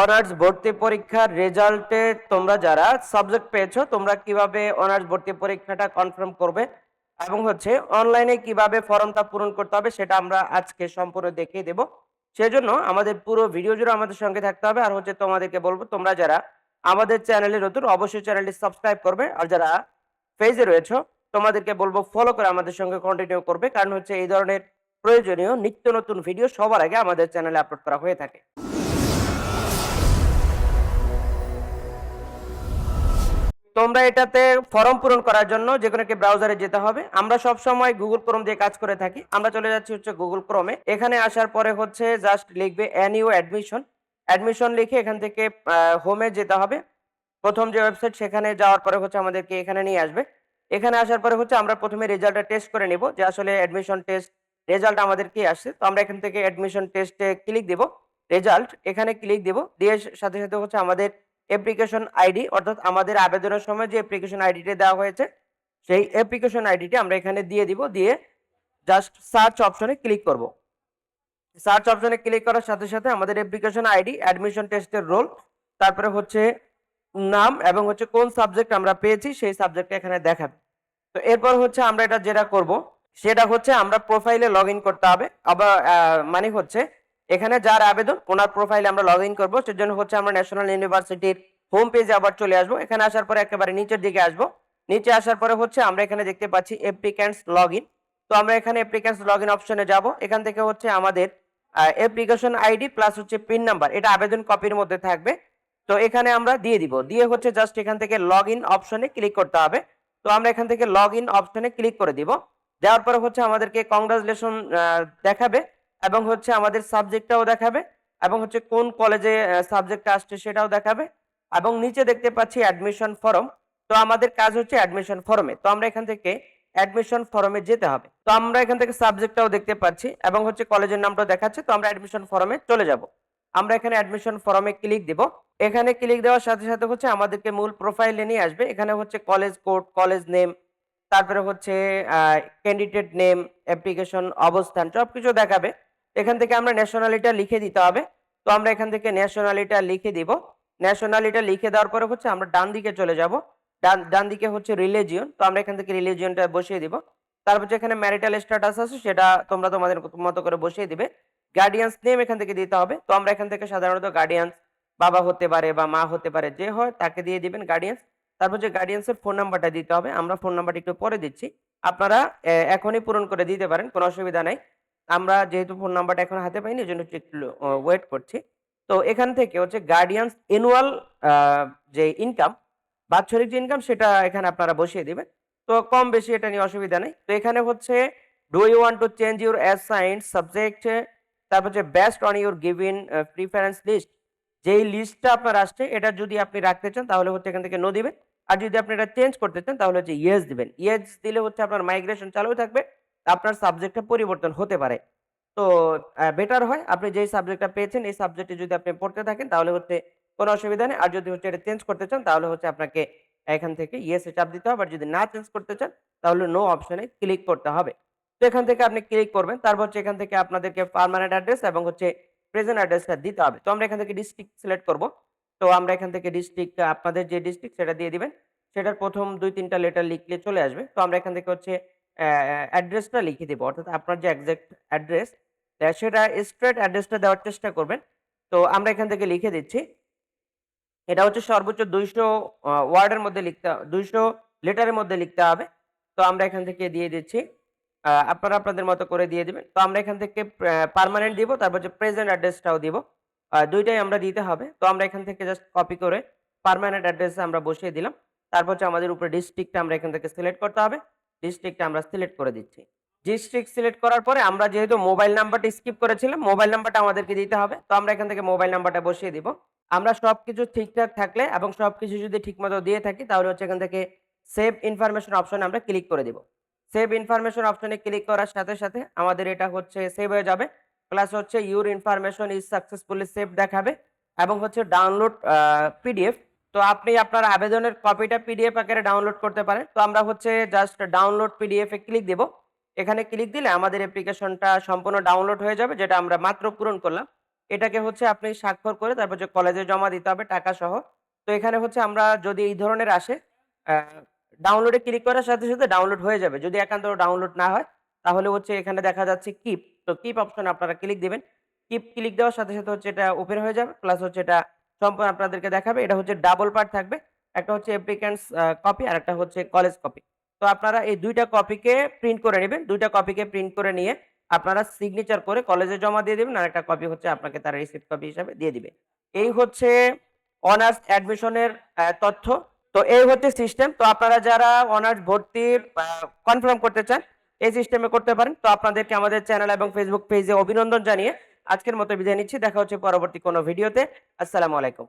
Honours ভর্তি পরীক্ষার রেজাল্টে তোমরা যারা সাবজেক্ট পেয়েছ, তোমরা কীভাবে অনার্স ভর্তি পরীক্ষাটা কনফার্ম করবে এবং হচ্ছে অনলাইনে কীভাবে ফর্মটা পূরণ করতে হবে সেটা আমরা আজকে সম্পূর্ণ দেখিয়ে দেব। সেজন্য আমাদের পুরো ভিডিও জুড়ে আমাদের সঙ্গে থাকতে হবে আর হচ্ছে তোমাদেরকে বলব, তোমরা যারা আমাদের চ্যানেলে নতুন, অবশ্যই চ্যানেলটি সাবস্ক্রাইব করবে আর যারা পেজে রয়েছে, তোমাদেরকে বলব ফলো করে আমাদের সঙ্গে কন্টিনিউ করবে কারণ হচ্ছে এই ধরনের প্রয়োজনীয় নিত্য নতুন ভিডিও সবার আগে আমাদের চ্যানেলে আপলোড করা হয়ে থাকে। তোমরা এটাতে ফর্ম পূরণ করার জন্য যে কোনো একটি ব্রাউজারে যেতে হবে। আমরা সব সময় গুগল ক্রোম দিয়ে কাজ করে থাকি। আমরা চলে যাচ্ছি হচ্ছে গুগল ক্রোমে এখানে আসার পরে হচ্ছে জাস্ট লিখবে এনইউ অ্যাডমিশন অ্যাডমিশন লিখে এখান থেকে হোমে যেতে হবে। প্রথম যে ওয়েবসাইট সেখানে যাওয়ার পরে হচ্ছে আমাদেরকে এখানে নিয়ে আসবে। এখানে আসার পরে হচ্ছে আমরা প্রথমে রেজাল্টটা টেস্ট করে নেব যে আসলে অ্যাডমিশন টেস্ট রেজাল্ট আমাদের কি আসছে। তো আমরা এখান থেকে অ্যাডমিশন টেস্টে ক্লিক দেব। রেজাল্ট এখানে ক্লিক দেব। দিয়ে সাথে সাথে হচ্ছে আমাদের অ্যাপ্লিকেশন আইডি অর্থাৎ আমাদের আবেদনের সময় যে অ্যাপ্লিকেশন আইডিটা দেওয়া হয়েছে, সেই অ্যাপ্লিকেশন আইডিটি আমরা এখানে দিয়ে দিব, দিয়ে জাস্ট সার্চ অপশনে ক্লিক করব। সার্চ অপশনে ক্লিক করার সাথে সাথে আমাদের অ্যাপ্লিকেশন আইডি অ্যাডমিশন টেস্টের রোল তারপরে হচ্ছে নাম এবং হচ্ছে কোন সাবজেক্ট আমরা পেয়েছি, সেই সাবজেক্টটা এখানে দেখাবে। তো এরপর হচ্ছে আমরা এটা যেটা করব, সেটা হচ্ছে আমরা প্রোফাইলে লগ করতে হবে, আবার মানে হচ্ছে এখানে যার আবেদন, ওনার প্রোফাইলে আমরা লগ ইন করব। সেজন্য হচ্ছে আমরা ন্যাশনাল ইউনিভার্সিটির হোম পেজে আবার চলে আসব। এখানে আসার পরে একেবারে নিচের দিকে আসব। নিচে আসার পরে হচ্ছে আমরা এখানে দেখতে পাচ্ছি অ্যাপ্লিক্যান্টস লগ ইন তো আমরা এখানে অ্যাপ্লিক্যান্টস লগ ইন অপশনে যাব। এখান থেকে হচ্ছে আমাদের অ্যাপ্লিকেশন আইডি প্লাস হচ্ছে পিন নাম্বার এটা আবেদন কপির মধ্যে থাকবে। তো এখানে আমরা দিয়ে দিব। দিয়ে হচ্ছে জাস্ট এখান থেকে লগ ইন অপশনে ক্লিক করতে হবে। তো আমরা এখান থেকে লগ ইন অপশনে ক্লিক করে দিব। দেওয়ার পরে হচ্ছে আমাদেরকে কংগ্রাচুলেশন দেখাবে। এবং হচ্ছে আমাদের সাবজেক্টটাও দেখাবে এবং হচ্ছে কোন কলেজে সাবজেক্ট আসছে সেটাও দেখাবে এবং নিচে দেখতে পাচ্ছি অ্যাডমিশন ফর্ম তো আমাদের কাজ হচ্ছে অ্যাডমিশন ফর্মে তো আমরা এখান থেকে অ্যাডমিশন ফর্মে যেতে হবে। তো আমরা এখান থেকে সাবজেক্টটাও দেখতে পাচ্ছি এবং হচ্ছে কলেজের নামটাও দেখাচ্ছে। তো আমরা অ্যাডমিশন ফর্মে চলে যাব। আমরা এখানে অ্যাডমিশন ফর্মে ক্লিক দিব। এখানে ক্লিক দেওয়ার সাথে সাথে হচ্ছে আমাদেরকে মূল প্রোফাইলে নিয়ে আসবে। এখানে হচ্ছে কলেজ কোড কলেজ নেম তারপরে হচ্ছে ক্যান্ডিডেট নেম অ্যাপ্লিকেশন অবস্থান সব কিছু দেখাবে। এখান থেকে আমরা ন্যাশনালিটা লিখে দিতে হবে। তো আমরা এখান থেকে ন্যাশনালিটা লিখে দিব। ন্যাশনালিটা লিখে দেওয়ার পরে হচ্ছে আমরা ডান দিকে চলে যাব। ডান ডান দিকে হচ্ছে রিলিজিয়ন তো আমরা এখান থেকে রিলিজিয়নটা বসিয়ে দিব। তারপর এখানে ম্যারিটাল স্ট্যাটাস আছে, সেটা তোমরা তোমাদের মতো করে বসিয়ে দিবে। গার্ডিয়ান্স নেম এখান থেকে দিতে হবে। তো আমরা এখান থেকে সাধারণত গার্ডিয়ান্স বাবা হতে পারে বা মা হতে পারে, যে হয় তাকে দিয়ে দিবেন গার্ডিয়ান্স তারপর যে গার্ডিয়ান্সের ফোন নাম্বারটা দিতে হবে। আমরা ফোন নাম্বারটা একটু পরে দিচ্ছি। আপনারা এখনই পূরণ করে দিতে পারেন, কোনো অসুবিধা নাই। আমরা যেহেতু ফোন নাম্বারটা এখন হাতে পাইনি এই জন্য একটু ওয়েট করছি। তো এখান থেকে হচ্ছে গার্ডিয়ান্স অ্যানুয়াল যে ইনকাম বাৎসরিক যে ইনকাম সেটা এখানে আপনারা বসিয়ে দিবেন। তো কম বেশি এটা নিয়ে অসুবিধা নেই। তো এখানে হচ্ছে do you want to change your assign subject তারপর হচ্ছে best on your given preference list যেই লিস্টটা আপনার আসছে, এটা যদি আপনি রাখতে চান, তাহলে হচ্ছে এখান থেকে নো দিবেন। আর যদি আপনি এটা চেঞ্জ করতে চান, তাহলে হচ্ছে ইয়েস দিবেন। ইয়েস দিলে হচ্ছে আপনার মাইগ্রেশন চালু থাকবে। আপনার সাবজেক্টটা পরিবর্তন হতে পারে। তো বেটার হয় আপনি যেই সাবজেক্টটা পেয়েছেন, এই সাবজেক্টে যদি আপনি পড়তে থাকেন, তাহলে হচ্ছে কোনো অসুবিধা নেই। আর যদি হচ্ছে এটা চেঞ্জ করতে চান, তাহলে হচ্ছে আপনাকে এখান থেকে ইয়েসে চাপ দিতে হবে। আর যদি না চেঞ্জ করতে চান, তাহলে নো অপশনে ক্লিক করতে হবে। তো এখান থেকে আপনি ক্লিক করবেন, তারপর হচ্ছে এখান থেকে আপনাদেরকে পার্মানেন্ট অ্যাড্রেস এবং হচ্ছে প্রেজেন্ট অ্যাড্রেসটা দিতে হবে। তো আমরা এখান থেকে ডিস্ট্রিক্ট সিলেক্ট করব। তো আমরা এখান থেকে ডিস্ট্রিক্ট আপনাদের যে ডিস্ট্রিক্ট সেটা দিয়ে দিবেন। সেটার প্রথম দুই তিনটা লেটার লিখলে চলে আসবে। তো আমরা এখান থেকে হচ্ছে অ্যাড্রেসটা লিখে দেবো। অর্থাৎ আপনার যে একজ্যাক্ট অ্যাড্রেস সেটা স্ট্রেট অ্যাড্রেসটা দেওয়ার চেষ্টা করবেন। তো আমরা এখান থেকে লিখে দিচ্ছি। এটা হচ্ছে সর্বোচ্চ দুইশো ওয়ার্ডের মধ্যে লিখতে দুইশো লেটারের মধ্যে লিখতে হবে। তো আমরা এখান থেকে দিয়ে দিচ্ছি। আপনারা আপনাদের মতো করে দিয়ে দিবেন। তো আমরা এখান থেকে পার্মানেন্ট দিব, তারপর হচ্ছে প্রেজেন্ট অ্যাড্রেসটাও দিব। দুইটাই আমরা দিতে হবে। তো আমরা এখান থেকে জাস্ট কপি করে পারমানেন্ট অ্যাড্রেস আমরা বসিয়ে দিলাম। তারপর হচ্ছে আমাদের উপরে ডিস্ট্রিক্টটা আমরা এখান থেকে সিলেক্ট করতে হবে। ডিস্ট্রিক্টটা আমরা সিলেক্ট করে দিচ্ছি। ডিস্ট্রিক্ট সিলেক্ট করার পরে আমরা যেহেতু মোবাইল নাম্বারটা স্কিপ করেছিলাম মোবাইল নাম্বারটা আমাদেরকে দিতে হবে। তো আমরা এখান থেকে মোবাইল নাম্বারটা বসিয়ে দিব। আমরা সবকিছু ঠিকঠাক থাকলে এবং সবকিছু যদি ঠিকমতো দিয়ে থাকি, তাহলে হচ্ছে এখান থেকে সেভ ইনফরমেশন অপশনে আমরা ক্লিক করে দিব। সেভ ইনফরমেশন অপশনে ক্লিক করার সাথে সাথে আমাদের এটা হচ্ছে সেভ হয়ে যাবে। প্লাস হচ্ছে your information is successfully save দেখাবে এবং হচ্ছে ডাউনলোড পিডিএফ তো আপনি আপনার আবেদনের কপিটা পিডিএফ আকারে ডাউনলোড করতে পারেন। তো আমরা হচ্ছে জাস্ট ডাউনলোড পিডিএফ ক্লিক দেব। এখানে ক্লিক দিলে আমাদের অ্যাপ্লিকেশনটা সম্পূর্ণ ডাউনলোড হয়ে যাবে, যেটা আমরা মাত্র পূরণ করলাম। এটাকে হচ্ছে আপনি স্বাক্ষর করে তারপর যে কলেজে জমা দিতে হবে টাকা সহ। তো এখানে হচ্ছে আমরা যদি এই ধরনের আসে ডাউনলোডে ক্লিক করার সাথে সাথে ডাউনলোড হয়ে যাবে। যদি একান্ত ডাউনলোড না হয়, তাহলে হচ্ছে এখানে দেখা যাচ্ছে কিপ তো কিপ অপশন আপনারা ক্লিক দেবেন। কিপ ক্লিক দেওয়ার সাথে সাথে হচ্ছে এটা ওপেন হয়ে যাবে প্লাস হচ্ছে এটা সম্পূর্ণ আপনাদেরকে দেখাবে। এটা হচ্ছে ডাবল পার্ট থাকবে। একটা হচ্ছে অ্যাপ্লিক্যান্টস কপি আর একটা হচ্ছে কলেজ কপি তো আপনারা এই দুইটা কপিকে প্রিন্ট করে নেবেন। দুইটা কপিকে প্রিন্ট করে নিয়ে আপনারা সিগনেচার করে কলেজে জমা দিয়ে দেবেন। আর একটা কপি হচ্ছে আপনাকে তারা রিসিপ্ট কপি হিসাবে দিয়ে দিবে। এই হচ্ছে অনার্স অ্যাডমিশনের তথ্য। তো এই হচ্ছে সিস্টেম তো আপনারা যারা অনার্স ভর্তির কনফার্ম করতে চান, এই সিস্টেমে করতে পারেন। তো আপনাদেরকে আমাদের চ্যানেল এবং ফেসবুক পেজে অভিনন্দন জানিয়ে আজকের মতো বিদায় নিচ্ছি দেখা হচ্ছে পরবর্তী কোনো ভিডিওতে। আসসালামু আলাইকুম।